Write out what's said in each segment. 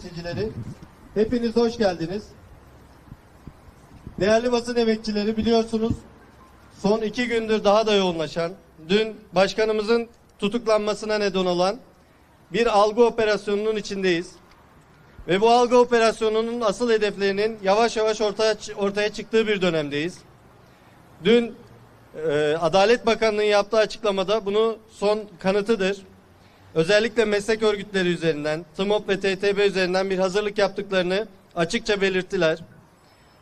temsilcileri, hepiniz hoş geldiniz. Değerli basın emekçileri biliyorsunuz son iki gündür daha da yoğunlaşan, dün başkanımızın tutuklanmasına neden olan bir algı operasyonunun içindeyiz. Ve bu algı operasyonunun asıl hedeflerinin yavaş yavaş ortaya, ortaya çıktığı bir dönemdeyiz. Dün e, Adalet Bakanlığı'nın yaptığı açıklamada bunu son kanıtıdır. Özellikle meslek örgütleri üzerinden, TMOP ve TTB üzerinden bir hazırlık yaptıklarını açıkça belirttiler.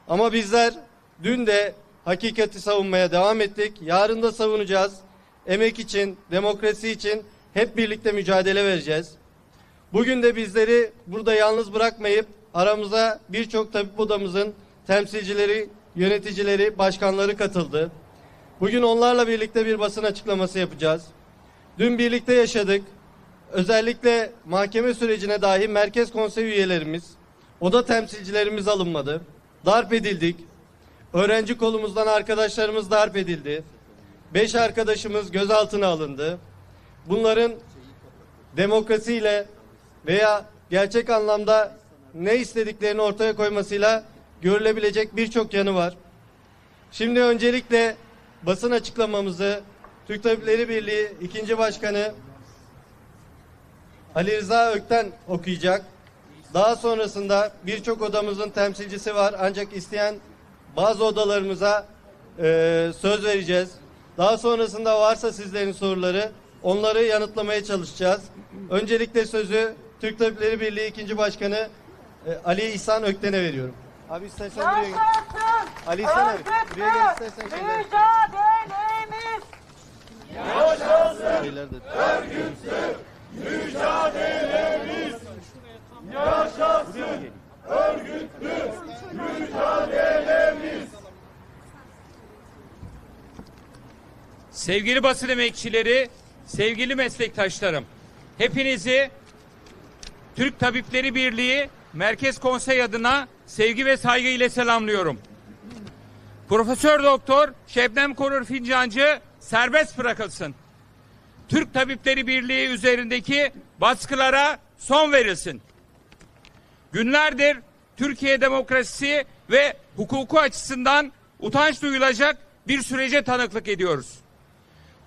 Ama bizler dün de hakikati savunmaya devam ettik. Yarın da savunacağız. Emek için, demokrasi için hep birlikte mücadele vereceğiz. Bugün de bizleri burada yalnız bırakmayıp aramıza birçok tabip odamızın temsilcileri, yöneticileri, başkanları katıldı. Bugün onlarla birlikte bir basın açıklaması yapacağız. Dün birlikte yaşadık. Özellikle mahkeme sürecine dahi merkez konsey üyelerimiz, oda temsilcilerimiz alınmadı. Darp edildik. Öğrenci kolumuzdan arkadaşlarımız darp edildi. Beş arkadaşımız gözaltına alındı. Bunların demokrasiyle veya gerçek anlamda ne istediklerini ortaya koymasıyla görülebilecek birçok yanı var. Şimdi öncelikle basın açıklamamızı Türk Tabipleri Birliği ikinci başkanı Ali Rıza Ökten okuyacak. Daha sonrasında birçok odamızın temsilcisi var ancak isteyen bazı odalarımıza e, söz vereceğiz. Daha sonrasında varsa sizlerin soruları onları yanıtlamaya çalışacağız. Öncelikle sözü Türk Tabipleri Birliği ikinci başkanı e, Ali İhsan Ökten'e veriyorum. Abi istersen buraya gel. Yaşasın! Ali İhsan abi, buraya gel istersen şeyler. Mücadelemiz! Şeyler de- Sevgili basın emekçileri, sevgili meslektaşlarım, hepinizi Türk Tabipleri Birliği Merkez Konsey adına sevgi ve saygı ile selamlıyorum. Profesör Doktor Şebnem Korur Fincancı serbest bırakılsın. Türk Tabipleri Birliği üzerindeki baskılara son verilsin. Günlerdir Türkiye demokrasisi ve hukuku açısından utanç duyulacak bir sürece tanıklık ediyoruz.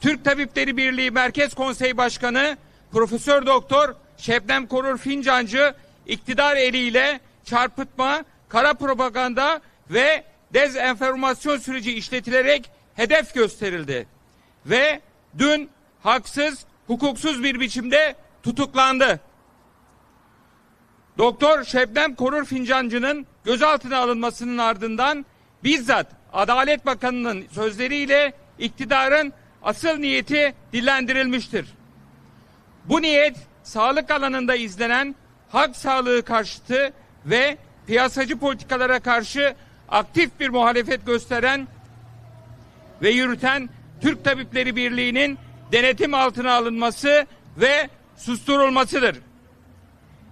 Türk Tabipleri Birliği Merkez Konsey Başkanı Profesör Doktor Şebnem Korur Fincancı iktidar eliyle çarpıtma, kara propaganda ve dezenformasyon süreci işletilerek hedef gösterildi. Ve dün haksız, hukuksuz bir biçimde tutuklandı. Doktor Şebnem Korur Fincancı'nın gözaltına alınmasının ardından bizzat Adalet Bakanı'nın sözleriyle iktidarın asıl niyeti dillendirilmiştir. Bu niyet sağlık alanında izlenen halk sağlığı karşıtı ve piyasacı politikalara karşı aktif bir muhalefet gösteren ve yürüten Türk Tabipleri Birliği'nin denetim altına alınması ve susturulmasıdır.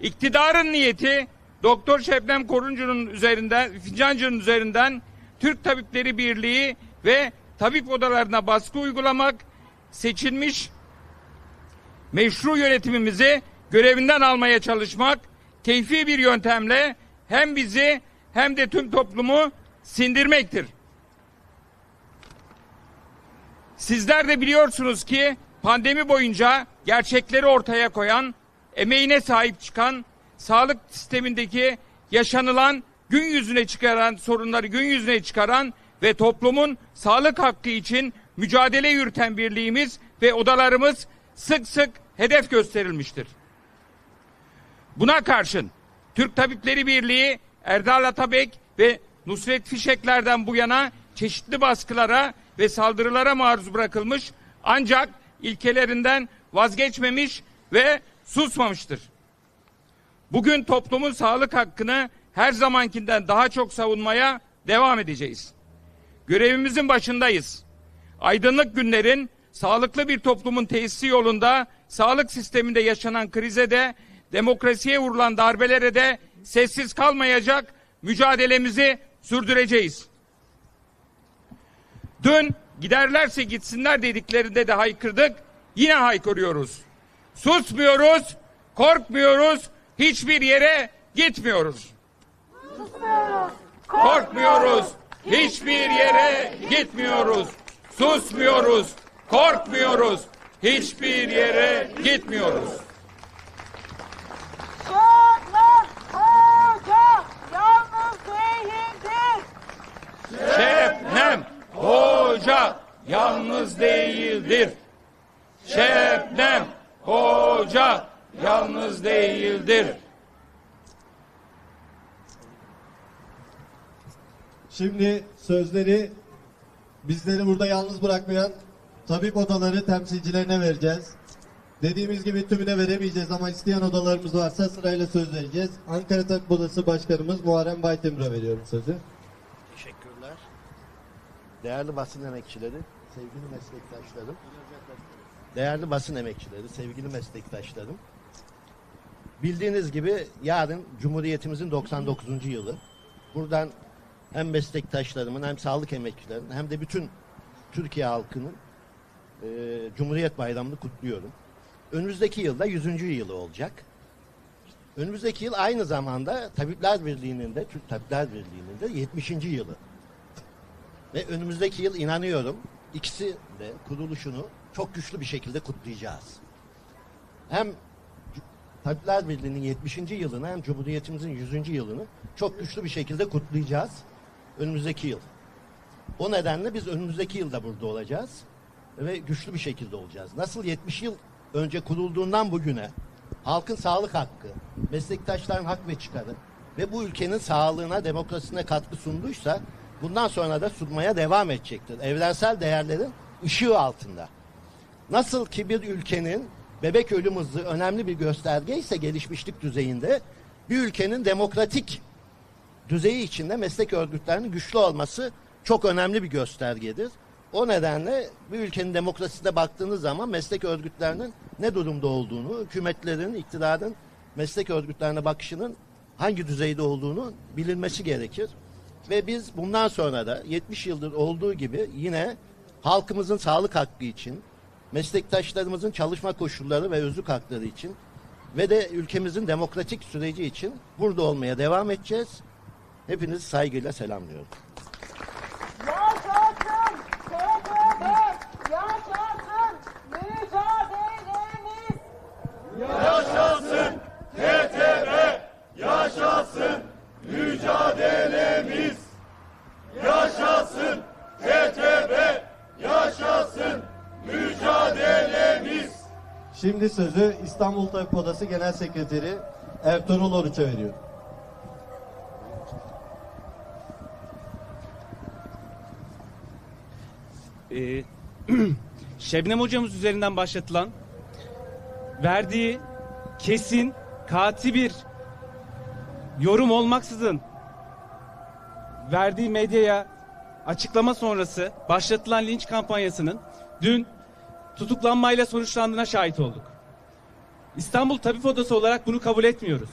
İktidarın niyeti Doktor Şebnem Koruncu'nun üzerinden, Fincancı'nın üzerinden Türk Tabipleri Birliği ve tabip odalarına baskı uygulamak, seçilmiş meşru yönetimimizi görevinden almaya çalışmak, keyfi bir yöntemle hem bizi hem de tüm toplumu sindirmektir. Sizler de biliyorsunuz ki pandemi boyunca gerçekleri ortaya koyan, emeğine sahip çıkan, sağlık sistemindeki yaşanılan, gün yüzüne çıkaran sorunları gün yüzüne çıkaran ve toplumun sağlık hakkı için mücadele yürüten birliğimiz ve odalarımız sık sık hedef gösterilmiştir. Buna karşın Türk Tabipleri Birliği Erdal Atabek ve Nusret Fişekler'den bu yana çeşitli baskılara ve saldırılara maruz bırakılmış ancak ilkelerinden vazgeçmemiş ve susmamıştır. Bugün toplumun sağlık hakkını her zamankinden daha çok savunmaya devam edeceğiz. Görevimizin başındayız. Aydınlık günlerin sağlıklı bir toplumun tesisi yolunda sağlık sisteminde yaşanan krize de demokrasiye vurulan darbelere de sessiz kalmayacak mücadelemizi sürdüreceğiz. Dün giderlerse gitsinler dediklerinde de haykırdık. Yine haykırıyoruz. Susmuyoruz, korkmuyoruz, hiçbir yere gitmiyoruz. Susmuyoruz. Korkmuyoruz. Hiçbir yere gitmiyoruz. Susmuyoruz. Korkmuyoruz. Hiçbir yere gitmiyoruz. Şebnem Hoca yalnız değildir. Şebnem Hoca yalnız değildir. Şebnem Hoca yalnız değildir. Şimdi sözleri bizleri burada yalnız bırakmayan tabip odaları temsilcilerine vereceğiz. Dediğimiz gibi tümüne veremeyeceğiz ama isteyen odalarımız varsa sırayla söz vereceğiz. Ankara Tabip Odası Başkanımız Muharrem Baytemur'a veriyorum sözü. Değerli basın emekçileri, sevgili meslektaşlarım. Değerli basın emekçileri, sevgili meslektaşlarım. Bildiğiniz gibi yarın Cumhuriyetimizin 99. yılı. Buradan hem meslektaşlarımın hem sağlık emekçilerinin hem de bütün Türkiye halkının e, Cumhuriyet Bayramı'nı kutluyorum. Önümüzdeki yılda 100. yılı olacak. Önümüzdeki yıl aynı zamanda Tabipler Birliği'nin de Türk Tabipler Birliği'nin de 70. yılı. Ve önümüzdeki yıl inanıyorum ikisi de kuruluşunu çok güçlü bir şekilde kutlayacağız. Hem Tabipler Birliği'nin 70. yılını hem Cumhuriyetimizin 100. yılını çok güçlü bir şekilde kutlayacağız önümüzdeki yıl. O nedenle biz önümüzdeki yılda burada olacağız ve güçlü bir şekilde olacağız. Nasıl 70 yıl önce kurulduğundan bugüne halkın sağlık hakkı, meslektaşların hak ve çıkarı ve bu ülkenin sağlığına, demokrasisine katkı sunduysa bundan sonra da sunmaya devam edecektir. Evrensel değerlerin ışığı altında. Nasıl ki bir ülkenin bebek ölüm hızı önemli bir gösterge ise gelişmişlik düzeyinde bir ülkenin demokratik düzeyi içinde meslek örgütlerinin güçlü olması çok önemli bir göstergedir. O nedenle bir ülkenin demokrasisine baktığınız zaman meslek örgütlerinin ne durumda olduğunu, hükümetlerin, iktidarın meslek örgütlerine bakışının hangi düzeyde olduğunu bilinmesi gerekir. Ve biz bundan sonra da 70 yıldır olduğu gibi yine halkımızın sağlık hakkı için, meslektaşlarımızın çalışma koşulları ve özlük hakları için ve de ülkemizin demokratik süreci için burada olmaya devam edeceğiz. Hepinizi saygıyla selamlıyorum. Şimdi sözü İstanbul Tabip Odası Genel Sekreteri Ertuğrul Oruç'a veriyorum. Ee, Şebnem hocamız üzerinden başlatılan verdiği kesin, kati bir yorum olmaksızın verdiği medyaya açıklama sonrası başlatılan linç kampanyasının dün tutuklanmayla sonuçlandığına şahit olduk. İstanbul Tabip Odası olarak bunu kabul etmiyoruz.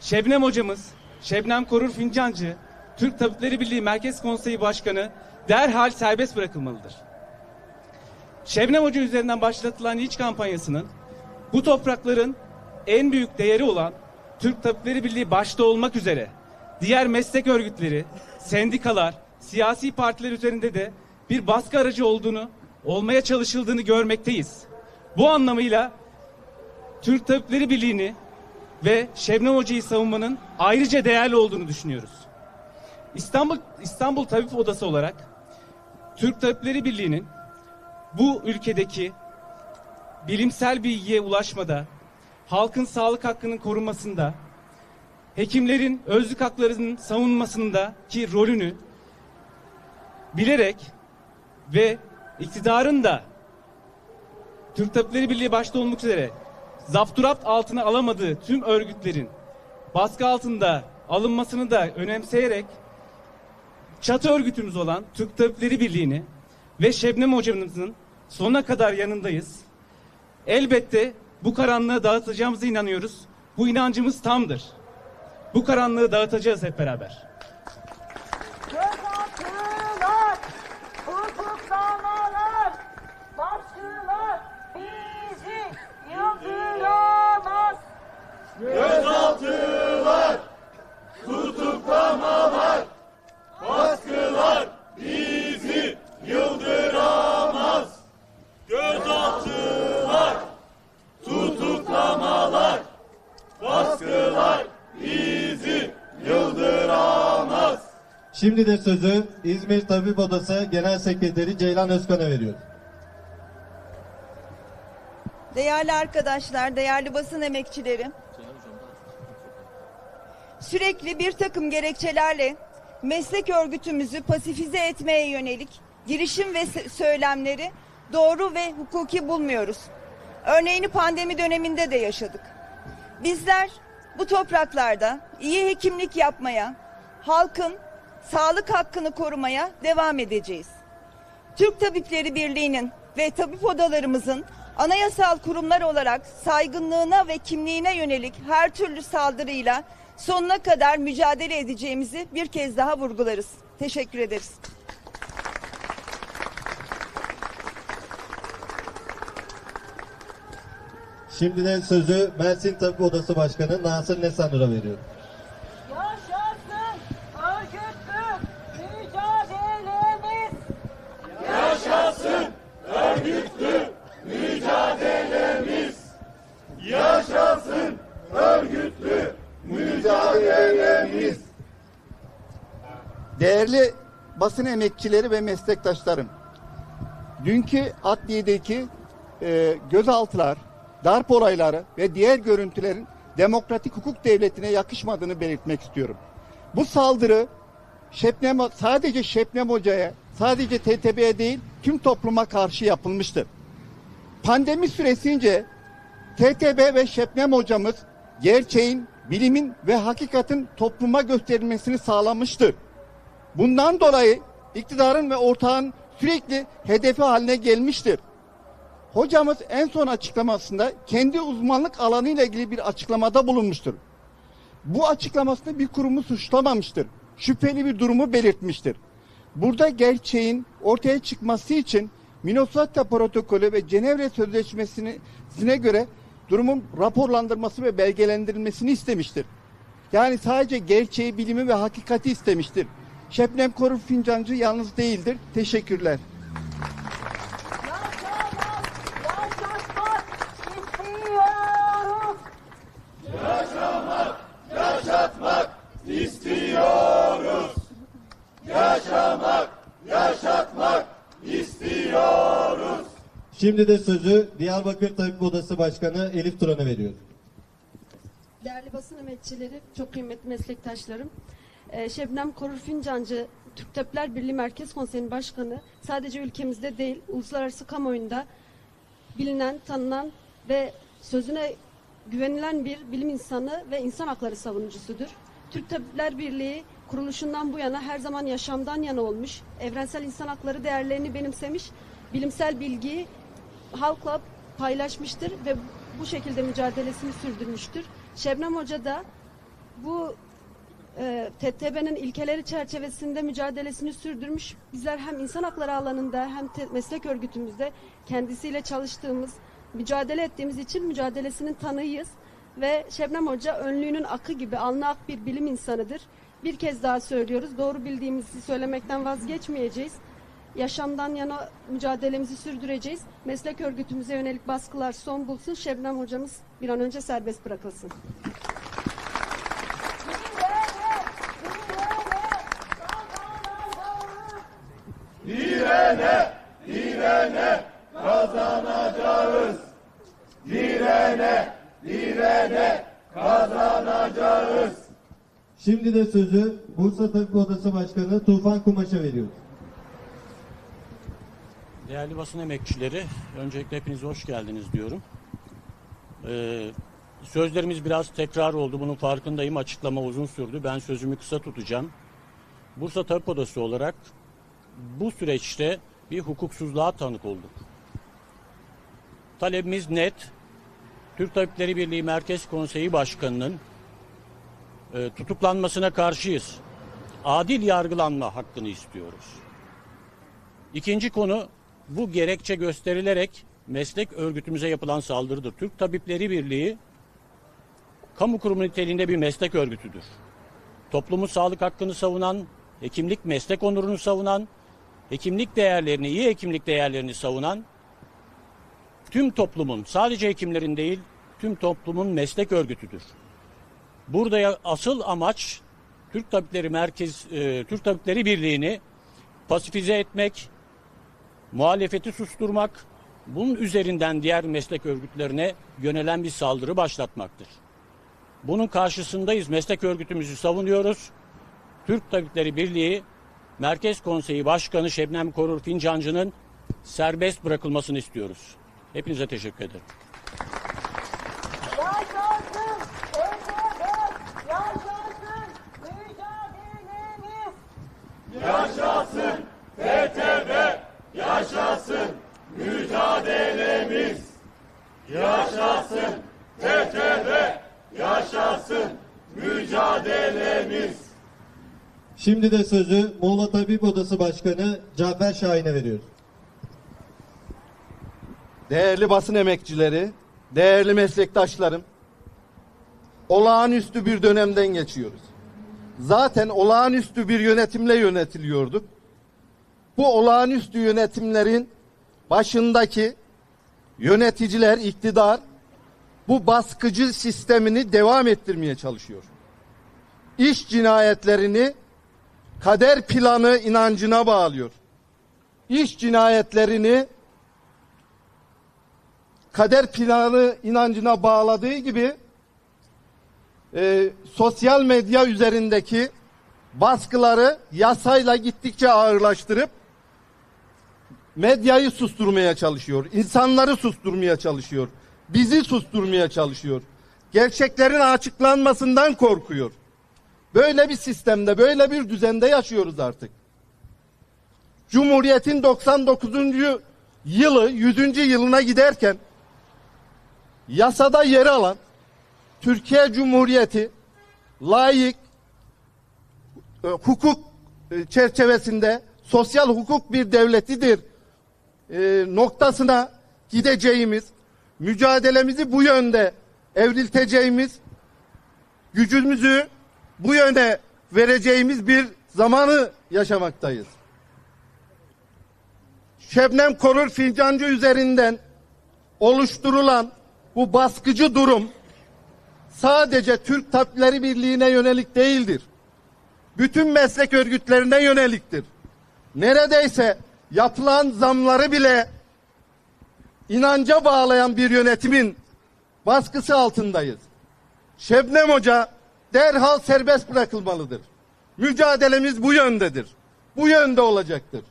Şebnem hocamız, Şebnem Korur Fincancı, Türk Tabipleri Birliği Merkez Konseyi Başkanı derhal serbest bırakılmalıdır. Şebnem Hoca üzerinden başlatılan iç kampanyasının bu toprakların en büyük değeri olan Türk Tabipleri Birliği başta olmak üzere diğer meslek örgütleri, sendikalar, siyasi partiler üzerinde de bir baskı aracı olduğunu, olmaya çalışıldığını görmekteyiz. Bu anlamıyla Türk Tabipleri Birliği'ni ve Şebnem Hoca'yı savunmanın ayrıca değerli olduğunu düşünüyoruz. İstanbul İstanbul Tabip Odası olarak Türk Tabipleri Birliği'nin bu ülkedeki bilimsel bilgiye ulaşmada, halkın sağlık hakkının korunmasında, hekimlerin özlük haklarının savunmasındaki rolünü bilerek ve iktidarın da Türk Tabipleri Birliği başta olmak üzere zapturapt altına alamadığı tüm örgütlerin baskı altında alınmasını da önemseyerek çatı örgütümüz olan Türk Tabipleri Birliği'ni ve Şebnem hocamızın sonuna kadar yanındayız. Elbette bu karanlığı dağıtacağımıza inanıyoruz. Bu inancımız tamdır. Bu karanlığı dağıtacağız hep beraber. Gözaltılar, tutuklamalar, baskılar bizi yıldıramaz. Gözaltılar, Şimdi de sözü İzmir Tabip Odası Genel Sekreteri Ceylan Özkan'a veriyorum. Değerli arkadaşlar, değerli basın emekçileri. Sürekli bir takım gerekçelerle meslek örgütümüzü pasifize etmeye yönelik girişim ve söylemleri doğru ve hukuki bulmuyoruz. Örneğini pandemi döneminde de yaşadık. Bizler bu topraklarda iyi hekimlik yapmaya, halkın sağlık hakkını korumaya devam edeceğiz. Türk Tabipleri Birliği'nin ve tabip odalarımızın anayasal kurumlar olarak saygınlığına ve kimliğine yönelik her türlü saldırıyla sonuna kadar mücadele edeceğimizi bir kez daha vurgularız. Teşekkür ederiz. Şimdi de sözü Mersin Tabip Odası Başkanı Nasır Nesanur'a veriyorum. Yaşasın örgütlü mücadelemiz. Değerli basın emekçileri ve meslektaşlarım, dünkü adliyedeki e, gözaltılar, darp olayları ve diğer görüntülerin demokratik hukuk devletine yakışmadığını belirtmek istiyorum. Bu saldırı Şebnem, sadece Şebnem Hoca'ya, sadece TTB'ye değil tüm topluma karşı yapılmıştır. Pandemi süresince TTB ve Şebnem hocamız gerçeğin, bilimin ve hakikatin topluma gösterilmesini sağlamıştır. Bundan dolayı iktidarın ve ortağın sürekli hedefi haline gelmiştir. Hocamız en son açıklamasında kendi uzmanlık alanı ile ilgili bir açıklamada bulunmuştur. Bu açıklamasında bir kurumu suçlamamıştır. Şüpheli bir durumu belirtmiştir. Burada gerçeğin ortaya çıkması için Minnesota protokolü ve Cenevre Sözleşmesi'ne göre durumun raporlandırması ve belgelendirilmesini istemiştir. Yani sadece gerçeği, bilimi ve hakikati istemiştir. Şebnem Korur Fincancı yalnız değildir. Teşekkürler. Yaşamak, yaşatmak istiyoruz. Şimdi de sözü Diyarbakır Tabip Odası Başkanı Elif Turan'a veriyorum. Değerli basın emekçileri, çok kıymetli meslektaşlarım. Ee, Şebnem Korur Fincancı, Türk Tabipler Birliği Merkez Konseyi'nin başkanı sadece ülkemizde değil, uluslararası kamuoyunda bilinen, tanınan ve sözüne güvenilen bir bilim insanı ve insan hakları savunucusudur. Türk Tabipler Birliği kuruluşundan bu yana her zaman yaşamdan yana olmuş, evrensel insan hakları değerlerini benimsemiş, bilimsel bilgiyi halkla paylaşmıştır ve bu şekilde mücadelesini sürdürmüştür. Şebnem Hoca da bu e, TTB'nin ilkeleri çerçevesinde mücadelesini sürdürmüş. Bizler hem insan hakları alanında hem meslek örgütümüzde kendisiyle çalıştığımız, mücadele ettiğimiz için mücadelesinin tanığıyız. Ve Şebnem Hoca önlüğünün akı gibi alnı ak bir bilim insanıdır. Bir kez daha söylüyoruz. Doğru bildiğimizi söylemekten vazgeçmeyeceğiz. Yaşamdan yana mücadelemizi sürdüreceğiz. Meslek örgütümüze yönelik baskılar son bulsun. Şebnem hocamız bir an önce serbest bırakılsın. Şimdi de sözü Bursa Tabip Odası Başkanı Tufan Kumaş'a veriyorum. Değerli basın emekçileri, öncelikle hepiniz hoş geldiniz diyorum. Ee, sözlerimiz biraz tekrar oldu, bunun farkındayım. Açıklama uzun sürdü. Ben sözümü kısa tutacağım. Bursa Tabip Odası olarak bu süreçte bir hukuksuzluğa tanık olduk. Talebimiz net. Türk Tabipleri Birliği Merkez Konseyi Başkanı'nın e, tutuklanmasına karşıyız. Adil yargılanma hakkını istiyoruz. İkinci konu bu gerekçe gösterilerek meslek örgütümüze yapılan saldırıdır. Türk Tabipleri Birliği kamu kurumu niteliğinde bir meslek örgütüdür. Toplumun sağlık hakkını savunan, hekimlik meslek onurunu savunan, hekimlik değerlerini, iyi hekimlik değerlerini savunan tüm toplumun, sadece hekimlerin değil, tüm toplumun meslek örgütüdür. Burada asıl amaç Türk Tabipleri Merkez e, Türk Tabipleri Birliği'ni pasifize etmek, muhalefeti susturmak, bunun üzerinden diğer meslek örgütlerine yönelen bir saldırı başlatmaktır. Bunun karşısındayız. Meslek örgütümüzü savunuyoruz. Türk Tabipleri Birliği Merkez Konseyi Başkanı Şebnem Korur Fincancı'nın serbest bırakılmasını istiyoruz. Hepinize teşekkür ederim. Yaşasın! Ülkemiz, yaşasın! Mücadelemiz. Şimdi de sözü Muğla Tabip Odası Başkanı Cafer Şahin'e veriyoruz. Değerli basın emekçileri, değerli meslektaşlarım, olağanüstü bir dönemden geçiyoruz. Zaten olağanüstü bir yönetimle yönetiliyorduk. Bu olağanüstü yönetimlerin başındaki yöneticiler, iktidar bu baskıcı sistemini devam ettirmeye çalışıyor. İş cinayetlerini kader planı inancına bağlıyor. İş cinayetlerini kader planı inancına bağladığı gibi e, sosyal medya üzerindeki baskıları yasayla gittikçe ağırlaştırıp medyayı susturmaya çalışıyor. insanları susturmaya çalışıyor. Bizi susturmaya çalışıyor. Gerçeklerin açıklanmasından korkuyor. Böyle bir sistemde, böyle bir düzende yaşıyoruz artık. Cumhuriyetin 99. yılı, 100. yılına giderken yasada yer alan Türkiye Cumhuriyeti layık e, hukuk e, çerçevesinde sosyal hukuk bir devletidir e, noktasına gideceğimiz, mücadelemizi bu yönde evrilteceğimiz, gücümüzü bu yöne vereceğimiz bir zamanı yaşamaktayız. Şebnem Korur Fincancı üzerinden oluşturulan bu baskıcı durum sadece Türk Tabipleri Birliği'ne yönelik değildir. Bütün meslek örgütlerine yöneliktir. Neredeyse yapılan zamları bile inanca bağlayan bir yönetimin baskısı altındayız. Şebnem Hoca derhal serbest bırakılmalıdır. Mücadelemiz bu yöndedir. Bu yönde olacaktır.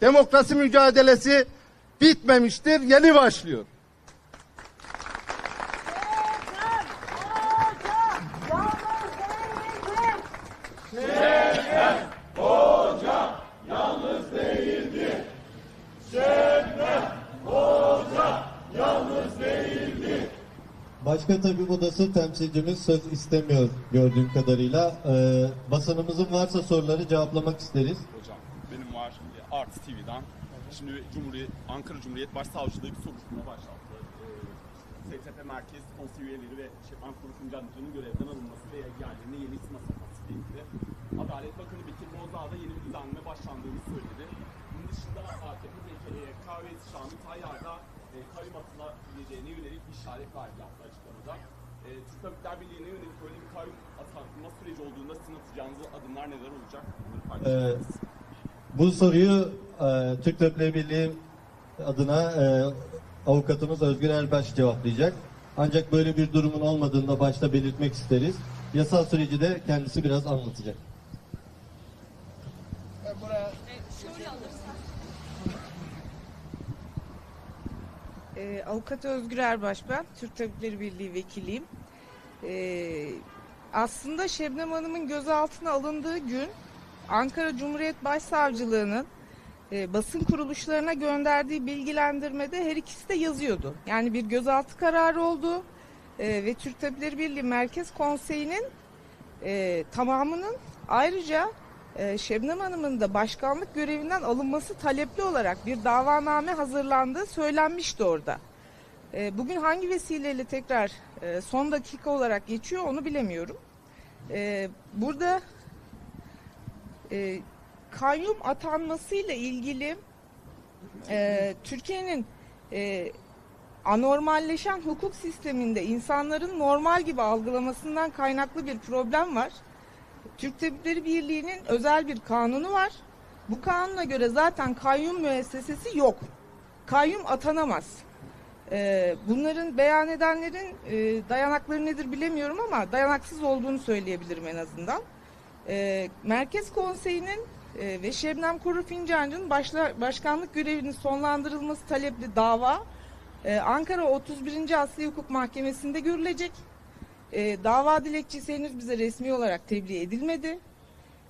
Demokrasi mücadelesi bitmemiştir, yeni başlıyor. Başka Tabip Odası temsilcimiz söz istemiyor gördüğüm kadarıyla. Ee, basınımızın varsa soruları cevaplamak isteriz. Hocam benim var e, Artı TV'den. Şimdi Cumhuriyet, Ankara Cumhuriyet Başsavcılığı bir soruşturma başlattı. Ee, STP Merkez Konsey üyeleri ve Şefan Kuru Fincancı'nın görevden alınması ve yerlerine yeni isim atılması ilgili. Adalet Bakanı Bekir Bozdağ'da yeni bir düzenleme başlandığını söyledi. Bunun dışında AKP ve e, Kahve Şamil Tayyar'da e, kayyum atılabileceğine yönelik bir işaret verdi yaptı açıklamada. E, Türk Tabipler Birliği'ne yönelik böyle bir kayyum atanma süreci olduğunda sizin atacağınız adımlar neler olacak? Paylaşabilirsiniz. Bu soruyu e, Türk Tabipleri Birliği adına e, avukatımız Özgür Erbaş cevaplayacak. Ancak böyle bir durumun olmadığını da başta belirtmek isteriz. Yasal süreci de kendisi biraz anlatacak. Avukat Özgür Erbaş ben. Türk Tabipleri Birliği vekiliyim. Ee, aslında Şebnem Hanım'ın gözaltına alındığı gün Ankara Cumhuriyet Başsavcılığı'nın e, basın kuruluşlarına gönderdiği bilgilendirmede her ikisi de yazıyordu. Yani bir gözaltı kararı oldu e, ve Türk Tabipleri Birliği Merkez Konseyi'nin e, tamamının ayrıca e, Şebnem Hanım'ın da başkanlık görevinden alınması talepli olarak bir davaname hazırlandığı söylenmişti orada. E, bugün hangi vesileyle tekrar e, son dakika olarak geçiyor onu bilemiyorum. E, burada e, kayyum atanmasıyla ilgili e, Türkiye'nin e, anormalleşen hukuk sisteminde insanların normal gibi algılamasından kaynaklı bir problem var. Türk Tabipleri Birliği'nin özel bir kanunu var. Bu kanuna göre zaten kayyum müessesesi yok. Kayyum atanamaz. Ee, bunların beyan edenlerin e, dayanakları nedir bilemiyorum ama dayanaksız olduğunu söyleyebilirim en azından. Ee, Merkez Konseyi'nin e, ve Şebnem Korur Fincancı'nın başla, başkanlık görevinin sonlandırılması talepli dava e, Ankara 31. Asli Hukuk Mahkemesi'nde görülecek. E, dava dilekçesi henüz bize resmi olarak tebliğ edilmedi.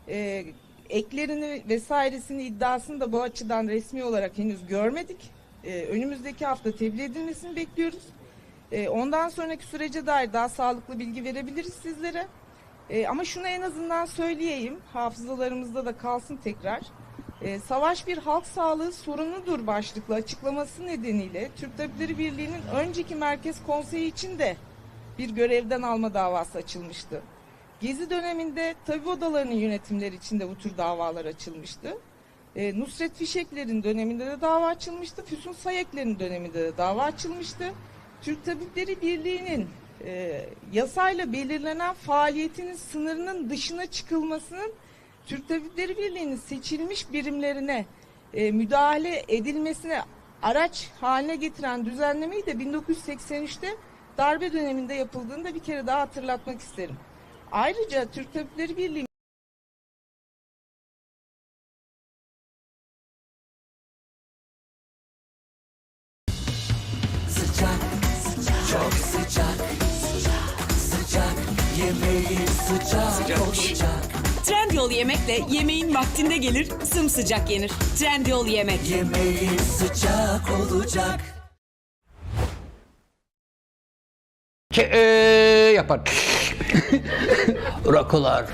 E, eklerini vesairesini iddiasını da bu açıdan resmi olarak henüz görmedik. E, önümüzdeki hafta tebliğ edilmesini bekliyoruz. E, ondan sonraki sürece dair daha sağlıklı bilgi verebiliriz sizlere. E, ama şunu en azından söyleyeyim, hafızalarımızda da kalsın tekrar. E, savaş bir halk sağlığı sorunudur başlıklı açıklaması nedeniyle Türk Tabipleri Birliği'nin önceki Merkez Konseyi için de bir görevden alma davası açılmıştı. Gezi döneminde tabip odalarının yönetimleri için de bu tür davalar açılmıştı. E, Nusret Fişekler'in döneminde de dava açılmıştı. Füsun Sayekler'in döneminde de dava açılmıştı. Türk Tabipleri Birliği'nin e, yasayla belirlenen faaliyetinin sınırının dışına çıkılmasının Türk Tabipleri Birliği'nin seçilmiş birimlerine e, müdahale edilmesine araç haline getiren düzenlemeyi de 1983'te darbe döneminde yapıldığını da bir kere daha hatırlatmak isterim. Ayrıca Türk Tabipleri Birliği Yemekle yemeğin vaktinde gelir, sımsıcak yenir. Trendyol yemek. Yemeği sıcak olacak. yapar. Rakılar,